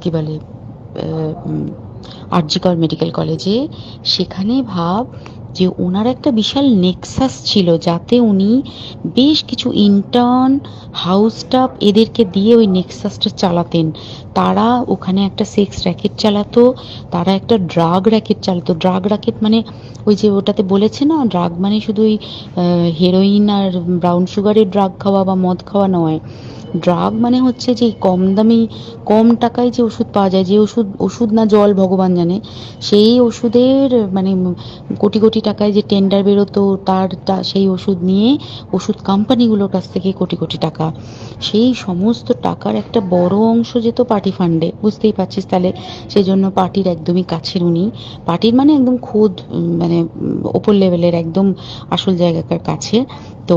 কি বলে আরজিকর মেডিকেল কলেজে, সেখানে ভাব যে ওনার একটা বিশাল নেক্সাস ছিল, যাতে উনি বেশ কিছু ইন্টার্ন হাউস স্টাফ এদেরকে দিয়ে ওই নেক্সাসটা চালাতেন। তারা ওখানে একটা সেক্স র্যাকেট চালাতো, তারা একটা ড্রাগ র্যাকেট চালাতো। ড্রাগ র্যাকেট মানে ওই যে ওটাতে বলেছে না ড্রাগ মানে শুধু ওই হেরোইন আর ব্রাউন সুগারের ড্রাগ খাওয়া বা মদ খাওয়া নয়। ড্রাগ মানে হচ্ছে যে কম দামি, কম টাকায় যে ওষুধ পাওয়া যায়, যে ওষুধ ওষুধ না জল ভগবান জানে, সেই ওষুধের মানে কোটি কোটি টাকায় যে টেন্ডার বেরোতো, তার সেই ওষুধ নিয়ে ওষুধ কোম্পানিগুলোর কাছ থেকে কোটি কোটি টাকা। সেই সমস্ত টাকার একটা বড় অংশ যেত পার্টি ফান্ডে বুঝতেই পারছিস তাহলে সেই জন্য পার্টির একদমই কাছের উনি। পার্টির মানে একদম খোদ মানে ওপর লেভেলের একদম আসল জায়গাকার কাছে। তো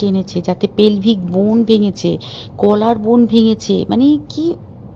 টেনেছে যাতে পেলভিক বোন ভেঙেছে কলার বোন ভেঙেছে মানে কি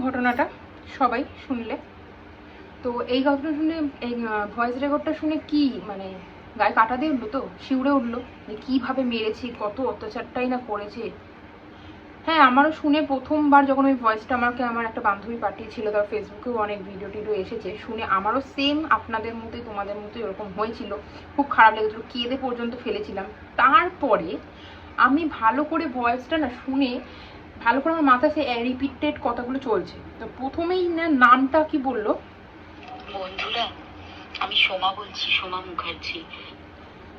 ঘটনাটা সবাই শুনলে। তো এই ঘটনা শুনে, এই ভয়েস রেকর্ডটা শুনে কি মানে গায়ে কাটা দিয়ে উঠল তো? শিউরে উঠল। যে কীভাবে মেরেছি, কত অত্যাচারটাই না করেছে। হ্যাঁ আমারও শুনে প্রথমবার যখন ওই ভয়েসটা আমাকে, আমার একটা বান্ধবী পাঠিয়েছিল, তার ফেসবুকেও অনেক ভিডিও টিডিও এসেছে, শুনে আমারও সেম আপনাদের মতোই, তোমাদের মতোই এরকম হয়েছিল। খুব খারাপ লেগেছিলো, কেঁদে পর্যন্ত ফেলেছিলাম। তারপরে আমি ভালো করে ভয়েসটা না শুনে ভালো করে আমার মাথায় সে রিপিটেড কথাগুলো চলছে। তো প্রথমেই না নামটা কি বলল? বন্ধুরা আমি সোমা বলছি সোমা মুখার্জি।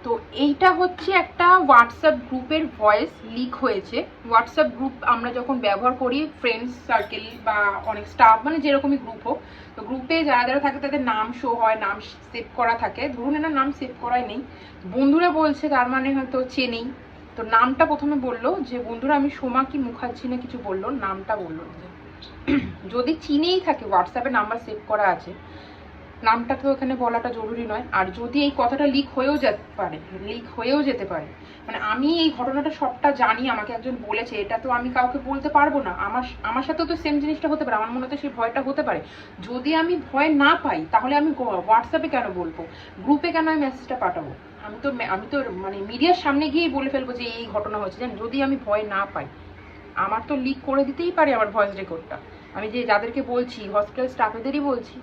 তো এইটা হচ্ছে একটা হোয়াটসঅ্যাপ গ্রুপের ভয়েস লিক হয়েছে। হোয়াটসঅ্যাপ গ্রুপ আমরা যখন ব্যবহার করি ফ্রেন্ডস সার্কেল বা অনেক স্টাফ মানে যেরকমই গ্রুপ হোক তো গ্রুপে যারা যারা থাকে তাদের নাম শো হয় নাম সেভ করা থাকে। ধরুন এনার নাম সেভ করাই নেই। বন্ধুরা বলছে তার মানে হয়তো চেনেই। তো নামটা প্রথমে বলল যে, বন্ধুরা, আমি সোমা কি মুখার্জি না কিছু বলল? নামটা বলল। যদি চিনেই থাকে হোয়াটসঅ্যাপে নাম্বার সেভ করা আছে, নামটা তো এখানে বলাটা জরুরি নয়। আর যদি এই কথাটা লিক হয়েও যেতে পারে লিক হয়েও যেতে পারে মানে আমি এই ঘটনাটা সবটা জানি, আমাকে একজন বলেছে, এটা তো আমি কাউকে বলতে পারব না। আমার আমার সাথেও তো সেম জিনিসটা হতে পারে, আমার মনে হয় সেই ভয়টা হতে পারে। যদি আমি ভয় না পাই, তাহলে আমি হোয়াটসঅ্যাপে কেন বলব? গ্রুপে কেন আমি মেসেজটা পাঠাবো? আমি তো আমি তো মানে মিডিয়ার সামনে গিয়েই বলে ফেলব যে এই ঘটনা হয়েছে। জান যদি আমি ভয় না পাই, আমার তো লিক করে দিতেই পারে আমার ভয়েস রেকর্ডটা আমি যে যাদেরকে বলছি হসপিটাল স্টাফেদেরই বলছি,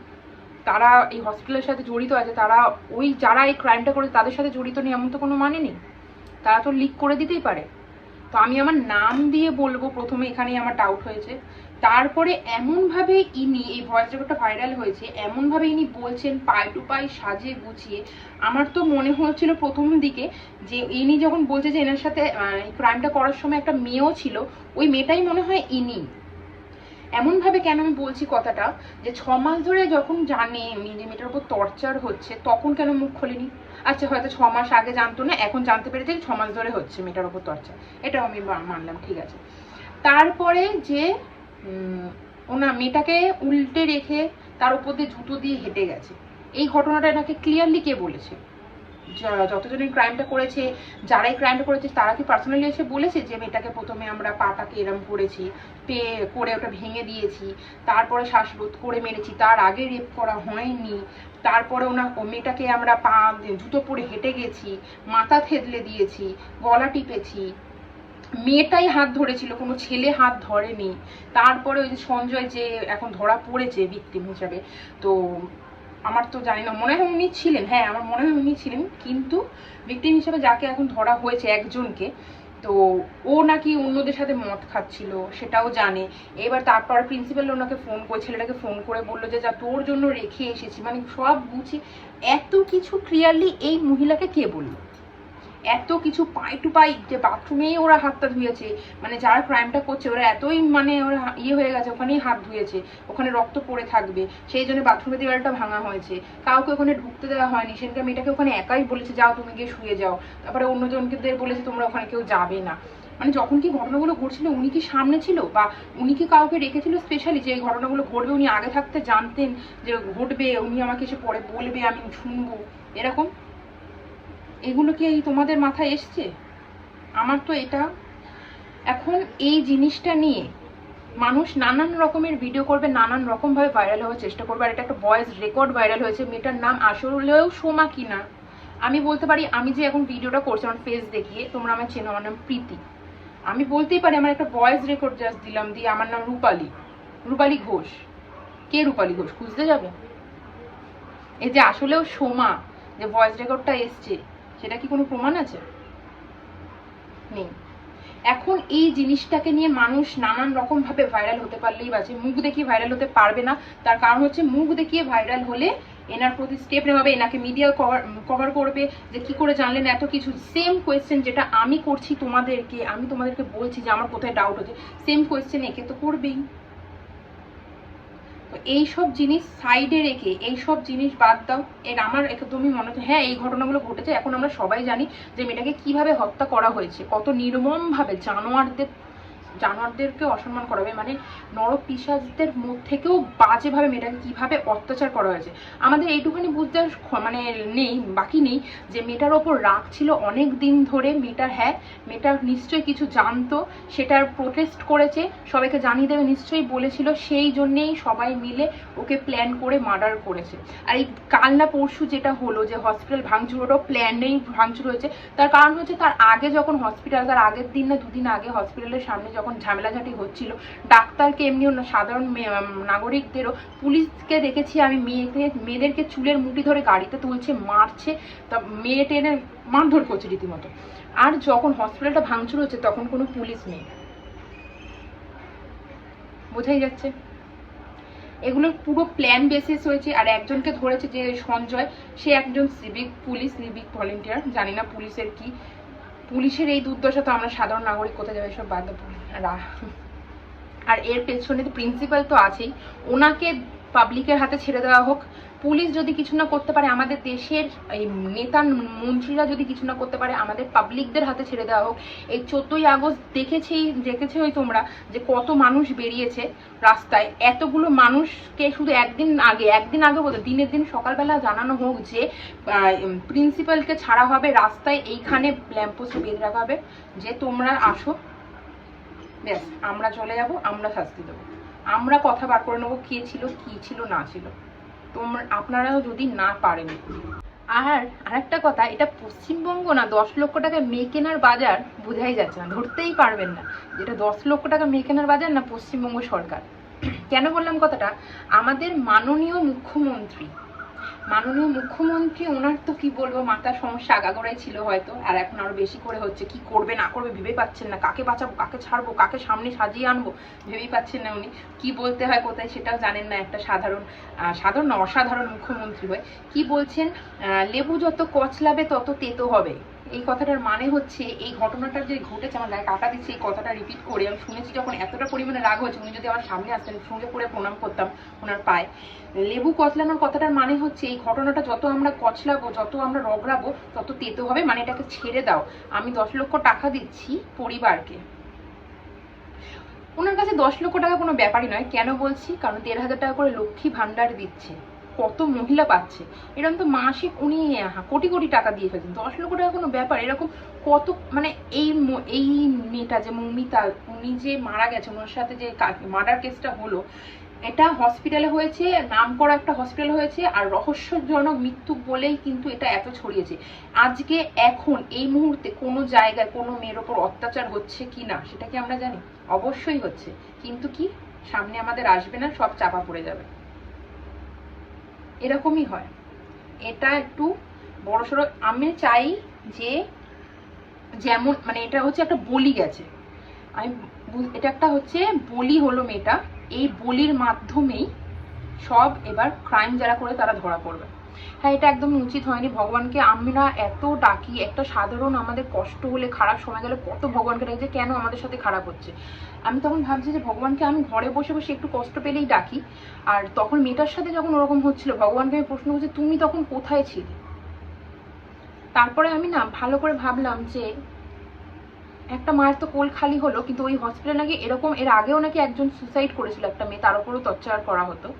তারা এই হসপিটালের সাথে জড়িত আছে, তারা ওই যারা এই ক্রাইমটা করে তাদের সাথে জড়িত নেই, এমন তো কোনো মানে নেই। তারা তো লিক করে দিতেই পারে। তো আমি আমার নাম দিয়ে বলব, প্রথমে এখানেই আমার ডাউট হয়েছে। তারপরে এমনভাবে ইনি, এই ভয়েস রেকর্ডটা ভাইরাল হয়েছে, এমনভাবে ইনি বলছেন, পাই টু পাই সাজিয়ে গুছিয়ে। আমার তো মনে হচ্ছিল প্রথম দিকে যে ইনি যখন বলছে যে এনার সাথে ক্রাইমটা করার সময় একটা মেয়েও ছিল, ওই মেয়েটাই মনে হয় ইনি। এমনভাবে কেন আমি বলছি কথাটা? যে ছ মাস ধরে যখন জানে যে মেয়েটার উপর টর্চার হচ্ছে, তখন কেন মুখ খোলেনি? আচ্ছা হয়তো ছ মাস আগে জানতো না, এখন জানতে পেরেছে ছ মাস ধরে হচ্ছে মেয়েটার উপর টর্চার এটাও আমি মানলাম, ঠিক আছে। তারপরে যে ওনা মেয়েটাকে উল্টে রেখে তার উপর দিয়ে জুতো দিয়ে হেঁটে গেছে। এই ঘটনাটা এনাকে ক্লিয়ারলি কে বলেছে? যতজন এই ক্রাইমটা করেছে, যারাই ক্রাইমটা করেছে, তারা কি পার্সোনালি এসে বলেছে যে মেয়েটাকে প্রথমে আমরা পাটাকে এরম করেছি, পে, করে ওটা ভেঙে দিয়েছি, তারপরে শ্বাসরোধ করে মেরেছি, তার আগে রেপ করা হয়নি, তারপরে ওনা মেয়েটাকে আমরা পা, জুতো পরে হেঁটে গেছি, মাথা থেদলে দিয়েছি, গলা টিপেছি মেয়েটাই হাত ধরেছিল, কোনো ছেলে হাত ধরেনি। তারপরে ওই যে সঞ্জয় যে এখন ধরা পড়েছে ভিকটিম হিসাবে, তো আমার তো জানি না, মনে হয় উনি ছিলেন হ্যাঁ আমার মনে হয় উনি ছিলেন, কিন্তু ভিকটিম হিসাবে যাকে এখন ধরা হয়েছে একজনকে, তো ও নাকি অন্যদের সাথে মদ খাচ্ছিল, সেটাও জানে। এবার তারপর প্রিন্সিপাল ওনাকে ফোন করে, ছেলেটাকে ফোন করে বলল যে, যা তোর জন্য রেখে এসেছি। মানে সব গুছিয়ে এত কিছু ক্লিয়ারলি এই মহিলাকে কে বলল? এত কিছু পাই টু পাই যে বাথরুমেই ওরা হাতটা ধুয়েছে। মানে যারা ক্রাইমটা করছে, ওরা এতই মানে ওরা ইয়ে হয়ে গেছে, ওখানেই হাত ধুয়েছে, ওখানে রক্ত পড়ে থাকবে। সেই জন্য বাথরুমের দেওয়ালটা ভাঙা হয়েছে। কাউকে ওখানে ঢুকতে দেওয়া হয়নি। সেদিনকে মেয়েটাকে ওখানে একাই বলেছে, যাও তুমি গিয়ে শুয়ে যাও। তারপরে অন্যজনকে বলেছে, তোমরা ওখানে কেউ যাবে না। মানে যখন কি ঘটনাগুলো ঘটছিল, উনি কি সামনে ছিল? বা উনি কি কাউকে রেখেছিল স্পেশালি যে এই ঘটনাগুলো ঘটবে, উনি আগে থাকতে জানতেন যে ঘটবে, উনি আমাকে এসে পরে বলবে, আমি শুনব? এরকম? এগুলো কি এই তোমাদের মাথায় এসছে? আমার তো এটা। এখন এই জিনিসটা নিয়ে মানুষ নানান রকমের ভিডিও করবে, নানান রকম ভাবে ভাইরাল হওয়ার চেষ্টা করবে। আর এটা একটা ভয়েস রেকর্ড ভাইরাল হয়েছে, মেয়েটার নাম আসলেও সোমা কিনা। আমি বলতে পারি, আমি যে এখন ভিডিওটা করছি, আমার ফেস দেখিয়ে, তোমরা আমার চেনো, আমার নাম প্রীতি। আমি বলতেই পারি, আমার একটা ভয়েস রেকর্ড জাস্ট দিলাম, দিয়ে আমার নাম রূপালী। রূপালী ঘোষ। কে রূপালী ঘোষ? খুঁজতে যাবে? এই যে আসলেও সোমা, যে ভয়েস রেকর্ডটা এসছে সেটা কি কোনো প্রমাণ আছে? নেই। এখন এই জিনিসটাকে নিয়ে মানুষ নানান রকম ভাবে ভাইরাল হতে পারলেই বাজে মুখ দেখিয়ে ভাইরাল হতে পারবে না। তার কারণ হচ্ছে মুখ দেখিয়ে ভাইরাল হলে এনার প্রতি স্টেপ নেওয়া হবে, এনাকে মিডিয়া কভার কভার করবে যে কি করে জানলেন এত কিছু। সেম কোয়েশ্চেন যেটা আমি করছি তোমাদেরকে, আমি তোমাদেরকে বলছি যে আমার কোথায় ডাউট হচ্ছে সেম কোয়েশ্চেন একে তো করবেই। তো এইসব জিনিস সাইডে রেখে এই সব জিনিস বাদ দাও। এর আমার একদমই মনে হচ্ছে হ্যাঁ এই ঘটনাগুলো ঘটেছে, এখন আমরা সবাই জানি যে মেয়েটাকে কীভাবে হত্যা করা হয়েছে। কত নির্মমভাবে জানোয়ারদের জানোয়ারদেরকে অসম্মান করা হবে। মানে নরপিসাজদের মধ্যে থেকেও বাজেভাবে মেয়েটাকে কীভাবে অত্যাচার করা হয়েছে। আমাদের এইটুখানি বুঝতে মানে নেই, বাকি নেই যে মেয়েটার ওপর রাগ ছিল অনেক দিন ধরে। মেয়েটার হ্যাঁ মেয়েটার নিশ্চয়ই কিছু জানতো, সেটার প্রোটেস্ট করেছে, সবাইকে জানিয়ে দেবে, নিশ্চয়ই বলেছিল। সেই জন্যেই সবাই মিলে ওকে প্ল্যান করে মার্ডার করেছে। আর এই কাল না পরশু যেটা হলো যে হসপিটাল ভাঙচুর, ওটাও প্ল্যানেই ভাঙচুর হয়েছে। তার কারণ হচ্ছে তার আগে যখন হসপিটাল তার আগের দিন না দুদিন আগে হসপিটালের সামনে যখন ঝামেলাঝাটি হচ্ছিল, ডাক্তারকে এমনি সাধারণ নাগরিকদেরও পুলিশকে দেখেছি আমি মেয়েকে মেয়েদেরকে চুলের মুঠি ধরে গাড়িতে তুলছে, মারছে, তা মেয়ে টেনে মারধর করছে রীতিমতো। আর যখন হসপিটালটা ভাঙচুর হচ্ছে, তখন কোনো পুলিশ নেই। বোঝাই যাচ্ছে? এগুলোর পুরো প্ল্যান বেসিস হয়েছে, আর একজনকে ধরেছে যে সঞ্জয়, সে একজন সিভিক পুলিশ সিভিক ভলেন্টিয়ার জানি না পুলিশের কি। পুলিশের এই দুর্দশা তো আমরা সাধারণ নাগরিক কোথায় যাবে সব বাদ আর এর পেছনে তো প্রিন্সিপাল তো আছেই। ওনাকে পাবলিকের হাতে ছেড়ে দেওয়া হোক। পুলিশ যদি কিছু না করতে পারে, আমাদের দেশের এই নেতা মন্ত্রীরা যদি কিছু না করতে পারে, আমাদের পাবলিকদের হাতে ছেড়ে দেওয়া হোক। এই চোদ্দই আগস্ট দেখেছেই ওই তোমরা যে কত মানুষ বেরিয়েছে রাস্তায়। এতগুলো মানুষকে শুধু একদিন আগে একদিন আগে বলতে, দিনের দিন সকালবেলা জানানো হোক যে প্রিন্সিপালকে ছাড়া হবে। রাস্তায় এইখানে ল্যাম্পোস্ট বেঁধে রাখা হবে। যে তোমরা আসো ব্যাস, আমরা চলে যাব, আমরা শাস্তি দেবো। আমরা কথা বার করে নেব কে ছিল, কি ছিল, না ছিল। তোমরা, আপনারাও যদি না পারেন। আর আরেকটা কথা, এটা পশ্চিমবঙ্গ না, দশ লক্ষ টাকা মেয়ে কেনার বাজার বোঝাই যাচ্ছে না, ধরতেই পারবেন না। যেটা দশ লক্ষ টাকা মেয়ে কেনার বাজার না পশ্চিমবঙ্গ সরকার। কেন বললাম কথাটা? আমাদের মাননীয় মুখ্যমন্ত্রী মাননীয় মুখ্যমন্ত্রী, ওনার তো কি বলব, মাথার সমস্যা আগাগোড়াই ছিল হয়তো, আর এখন আরও বেশি করে হচ্ছে, কি করবে, না করবে ভেবে পাচ্ছেন না, কাকে বাঁচাবো, কাকে ছাড়বো, কাকে সামনে সাজিয়ে আনব, ভেবেই পাচ্ছেন না উনি, কি বলতে হয়, কোথায় সেটাও জানেন না একটা সাধারণ সাধারণ অসাধারণ মুখ্যমন্ত্রী হয়ে, কি বলছেন লেবু যত কচলাবে তত তেতো হবে। এই কথাটার মানে হচ্ছে, এই ঘটনাটা যে ঘটেছে, আমার গায়ে কাটা দিচ্ছে, এই কথাটা রিপিট করে আমি শুনেছি যখন এতটা পরিমাণে রাগ হয়েছে, উনি যদি আমার সামনে আসতেন সঙ্গে করে প্রণাম করতাম ওনার পায়ে। লেবু কচলানোর কথাটার মানে হচ্ছে, এই ঘটনাটা যত আমরা কচলাবো, যত আমরা রগড়াবো, তত তেতো হবে মানে এটাকে ছেড়ে দাও। আমি দশ লক্ষ টাকা দিচ্ছি পরিবারকে। ওনার কাছে দশ লক্ষ টাকা কোনো ব্যাপারই নয়, কেন বলছি? কারণ দেড় হাজার টাকা করে লক্ষ্মী ভান্ডার দিচ্ছে। কত মহিলা পাচ্ছে? এরকম তো মাসিক উনি আহা, কোটি কোটি টাকা দিয়ে ফেলছেন। দশ লক্ষ টাকা কোনো ব্যাপার? এরকম কত মানে এই এই মেয়েটা যে মৌমিতা উনি যে মারা গেছেন ওনার সাথে যে মার্ডার কেসটা হলো এটা হসপিটালে হয়েছে নাম করা একটা হসপিটাল হয়েছে আর রহস্যজনক মৃত্যু বলেই কিন্তু এটা এত ছড়িয়েছে। আজকে এখন এই মুহূর্তে কোনো জায়গায় কোনো মেয়ের ওপর অত্যাচার হচ্ছে কি না সেটা কি আমরা জানি? অবশ্যই হচ্ছে। কিন্তু কি? সামনে আমাদের আসবে না সব চাপা পড়ে যাবে। এরকমই হয়। এটা একটু বড় সড়ো, আমি চাই যে যেমন মানে এটা হচ্ছে একটা বলি গেছে। আমি এটা একটা হচ্ছে বলি হলো মেয়েটা। এই বলির মাধ্যমেই সব এবার ক্রাইম যারা করে তারা ধরা পড়বে। হ্যাঁ এটা একদম উচিত হয়নি। ভগবানকে আমরা এত ডাকি, একটা সাধারণ আমাদের কষ্ট হলে, খারাপ সময় গেলে কত ভগবানকে ডাকি যে, কেন আমাদের সাথে খারাপ হচ্ছে? আমি তখন ভাবছি যে, ভগবানকে আমি ঘরে বসে বসে একটু কষ্ট পেলেই ডাকি। আর তখন মেয়েটার সাথে যখন ওরকম হচ্ছিল, ভগবানকে আমি প্রশ্ন করছি, তুমি তখন কোথায় ছিলে? তারপরে আমি না ভালো করে ভাবলাম যে, একটা মায়ের তো কোল খালি হলো, কিন্তু ওই হসপিটালে নাকি এরকম, এর আগেও নাকি একজন সুসাইড করেছিল একটা মেয়ে, তার উপরেও টর্চার করা হতো।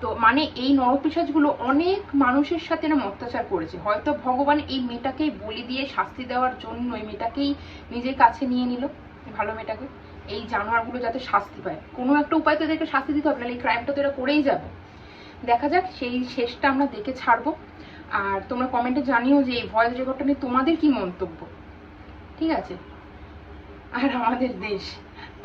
তো মানে এই নরপিসাজগুলো অনেক মানুষের সাথে না অত্যাচার করেছে। হয়তো ভগবান এই মেয়েটাকেই বলি দিয়ে শাস্তি দেওয়ার জন্য এই মেয়েটাকেই নিজের কাছে নিয়ে নিল, ভালো মেয়েটাকে। এই জানোয়ারগুলো যাতে শাস্তি পায়। কোনো একটা উপায় তো এদেরকে শাস্তি দিতে হবে, নাহলে এই ক্রাইমটা তো এরা করেই যাবে। দেখা যাক, সেই শেষটা আমরা দেখে ছাড়বো। আর তোমরা কমেন্টে জানিও যে এই ভয়েস রেকর্ডটা নিয়ে তোমাদের কি মন্তব্য? ঠিক আছে? আর আমাদের দেশ।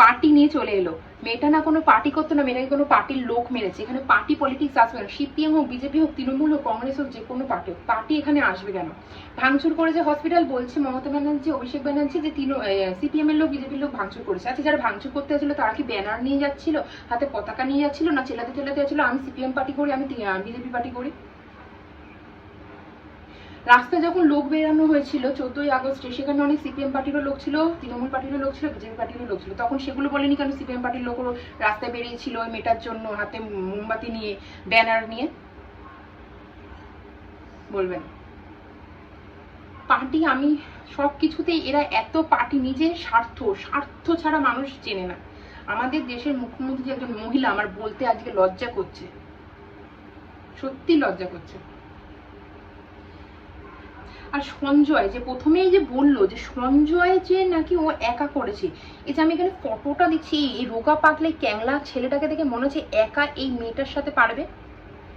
পার্টি নিয়ে চলে এলো। মেয়েটা না কোনো পার্টি করতো না, মেয়েটাকে কোনো পার্টির লোক মেরেছে এখানে পার্টি পলিটিক্স আসবে না। সিপিএম হোক, বিজেপি হোক, তৃণমূল হোক, কংগ্রেস হোক, যে কোনো পার্টি হোক, পার্টি এখানে আসবে কেন? ভাঙচুর করে যে হসপিটাল বলছে মমতা ব্যানার্জি, অভিষেক ব্যানার্জি, যে তিন সিপিএম এর লোক, বিজেপির লোক ভাঙচুর করেছে। আচ্ছা যারা ভাঙচুর করতে যাচ্ছিল, তারা কি ব্যানার নিয়ে যাচ্ছিল? হাতে পতাকা নিয়ে যাচ্ছিল না, চেলাতে চেলাতে যাচ্ছিল, আমি সিপিএম পার্টি করি, আমি বিজেপি পার্টি করি? রাস্তায় যখন লোক বেরানো হয়েছিল, চোদ্দই আগস্টে, সেখানে অনেক সিপিএম পার্টিরও লোক ছিল, তৃণমূল পার্টিরও লোক ছিল, বিজেপি পার্টিরও লোক ছিল। তখন সেগুলো বলেনি কেন? সিপিএম পার্টির লোকও রাস্তায় বেরিয়েছিল ওই মেটার জন্য, হাতে মোমবাতি নিয়ে, ব্যানার নিয়ে। বলবেন। পার্টি আমি সব কিছুতেই এরা এত পার্টি, নিজের স্বার্থ স্বার্থ ছাড়া মানুষ চেনে না। আমাদের দেশের মুখ্যমন্ত্রী একজন মহিলা, আমার বলতে আজকে লজ্জা করছে। সত্যি লজ্জা করছে। আর সঞ্জয় যে প্রথমেই যে বলল যে সঞ্জয় যে নাকি ও একা করেছে, এই যে আমি এখানে ফটোটা দিচ্ছি এই রোগা পাকলে ক্যাংলা ছেলেটাকে দেখে মনে হচ্ছে একা এই মেয়েটার সাথে পারবে?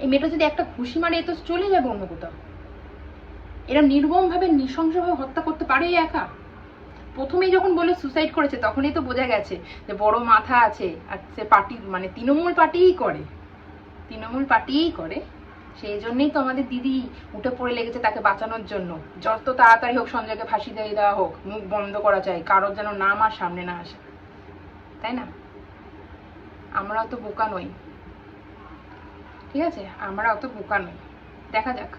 এই মেয়েটা যদি একটা ঘুষি মারে, এ তো চলে যাবে অন্য কোথাও। এরা নির্মম ভাবে নৃশংসভাবে হত্যা করতে পারে একা। প্রথমেই যখন বলে সুসাইড করেছে, তখনই তো বোঝা গেছে যে বড় মাথা আছে, আর সে পার্টি মানে তৃণমূল পার্টিই করে। তৃণমূল পার্টিই করে। সেই জন্যই তো আমাদের দিদি উঠে পড়ে লেগেছে তাকে বাঁচানোর জন্য। যত তাড়াতাড়ি হোক সঞ্জয়কে ফাঁসি দিয়ে দেওয়া হোক, মুখ বন্ধ করা চাই, কারোর যেন নাম আর সামনে না আসে। তাই না? আমরা অত বোকা নই। ঠিক আছে? আমরা অত বোকা নই। দেখা যাক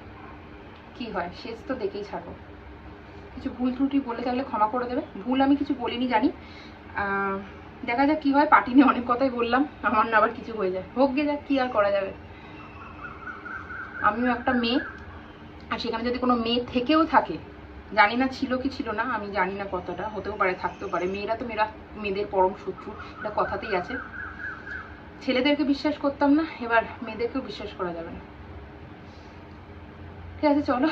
কি হয়, শেষ তো দেখেই ছাড়বো। কিছু ভুল ত্রুটি বলে থাকলে ক্ষমা করে দেবে। ভুল আমি কিছু বলিনি, জানি। দেখা যাক কি হয়। পার্টি নিয়ে অনেক কথাই বললাম। আমার না আবার কিছু হয়ে যায়। হোক গে যাক, কি আর করা যাবে। আমিও একটা মেয়ে। আর সেখানে যদি কোনো মেয়ে থেকেও থাকে, জানি না ছিল কি ছিল না, আমি জানি না কতটা, হতেও পারে, থাকতেও পারে। মেয়েরা তো মেয়েরা, মেয়েদের পরম শত্রু, এটা কথাতেই আছে। ছেলেদেরকে বিশ্বাস করতাম না, এবার মেয়েদেরকেও বিশ্বাস করা যাবে না। ঠিক আছে, চলো।